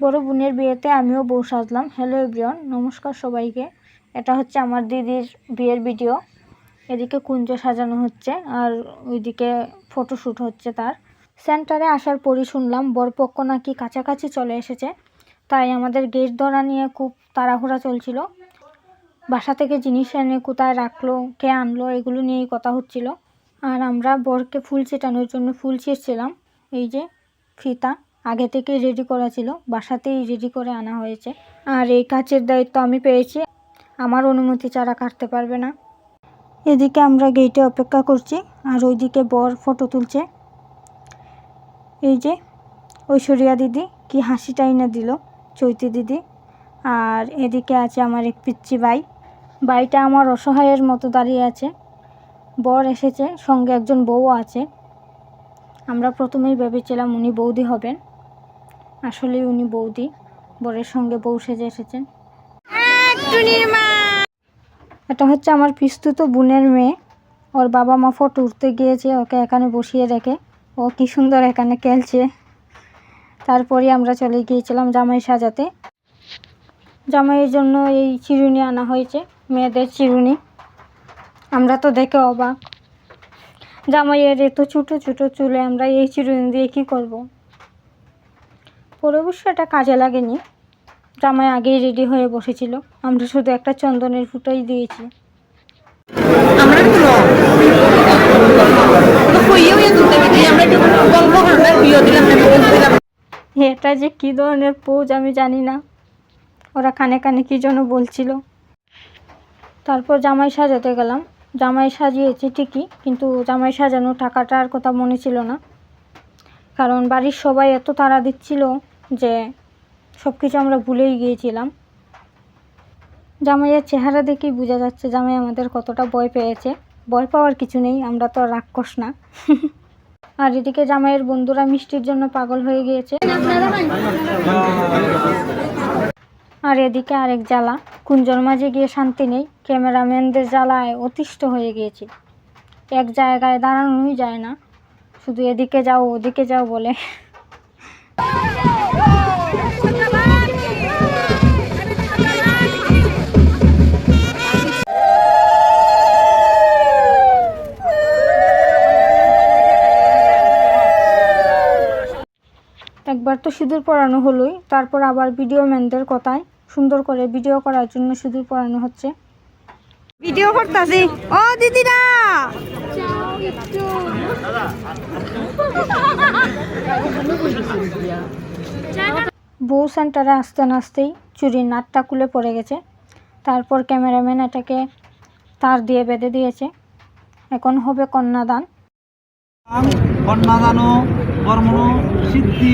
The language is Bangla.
বড় বোনের বিয়েতে আমিও বউ সাজলাম। হ্যালো এভরিওয়ান নমস্কার সবাইকে। এটা হচ্ছে আমার দিদির বিয়ের ভিডিও এদিকে কুঞ্জ সাজানো হচ্ছে আর ওইদিকে ফটোশ্যুট হচ্ছে তার। সেন্টারে আসার পরই শুনলাম, বরপক্ষ নাকি কাছাকাছি চলে এসেছে। তাই আমাদের গেট ধরা নিয়ে খুব তাড়াহুড়া চলছিল। বাসা থেকে জিনিস এনে কোথায় রাখল, কে আনলো, এগুলো নিয়েই কথা হচ্ছিল। আর আমরা বরকে ফুল ছিটানোর জন্য ফুল ছিঁড়ছিলাম। এই যে ফিতা। আগে থেকেই রেডি করা ছিল, বাসাতেই রেডি করে আনা হয়েছে। আর এই কাজের দায়িত্ব আমি পেয়েছি, আমার অনুমতি ছাড়া কাটতে পারবে না। এদিকে আমরা গেটে অপেক্ষা করছি, আর ওইদিকে বর ফটো তুলছে। এই যে, ঐশ্বরিয়া দিদি, কি হাসিটাই না দিল, চৈতি দিদি। আর এদিকে আছে আমার এক পিচ্ছি ভাই। ভাইটা আমার অসহায়ের মতো দাঁড়িয়ে আছে। বর এসেছে, সঙ্গে একজন বউ আছে। আমরা প্রথমেই ভেবেছিলাম উনি বৌদি হবেন। আসলে উনি বৌদি। বরের সঙ্গে বউ সেজে এসেছেন। এটা হচ্ছে আমার পিস্তুত বোনের মেয়ে। ওর বাবা মা ফটো উঠতে গিয়েছে, ওকে এখানে বসিয়ে রেখে। ও কি সুন্দর এখানে খেলছে। তারপরে আমরা চলে গিয়েছিলাম জামাই সাজাতে। জামাইয়ের জন্য এই চিরুনি আনা হয়েছে, মেয়েদের চিরুনি। আমরা তো দেখে অবাক। জামাইয়ের এত ছোটো ছোটো চুলে আমরা এই চিরুনি দিয়ে কী করব। পরে অবশ্য এটা কাজে লাগেনি। জামাই আগেই রেডি হয়ে বসেছিল। আমরা শুধু একটা চন্দনের ফুটোই দিয়েছি। এটা যে কী ধরনের পোজ আমি জানি না। ওরা কানে কানে কী যেন বলছিল। তারপর জামাই সাজাতে গেলাম। জামাই সাজিয়েছি ঠিকই কিন্তু জামাই সাজানোর টাকাটার কথা মনে ছিল না। কারণ বাড়ির সবাই এত তাড়া দিচ্ছিল। যে সব কিছু আমরা ভুলেই গিয়েছিলাম। জামাইয়ের চেহারা দেখেই বোঝা যাচ্ছে জামাই আমাদের কতটা ভয় পেয়েছে। ভয় পাওয়ার কিছু নেই, আমরা তো রাক্ষস না। আর এদিকে জামাইয়ের বন্ধুরা মিষ্টির জন্য পাগল হয়ে গিয়েছে। আর এদিকে আরেক জ্বালা। কুঞ্জর মাঝে গিয়ে শান্তি নেই, ক্যামেরাম্যানদের জ্বালায় অতিষ্ঠ হয়ে গিয়েছি। এক জায়গায় দাঁড়ানোই যায় না। শুধু এদিকে যাও, ওদিকে যাও বলে। একবার তো সিঁদুর পরানো হলোই তারপর আবার ভিডিও ম্যানদের কথায় সুন্দর করে ভিডিও করার জন্য সিঁদুর পরানো হচ্ছে। ভিডিও করতাছি। ও দিদিরা! বউ সেন্টারে আসতে না আসতেই চুরির নাটটা খুলে পড়ে গেছে। তারপর ক্যামেরাম্যান এটাকে তার দিয়ে বেঁধে দিয়েছে। এখন হবে কন্যাদান। কন্যাদান কর্ম সিদ্ধি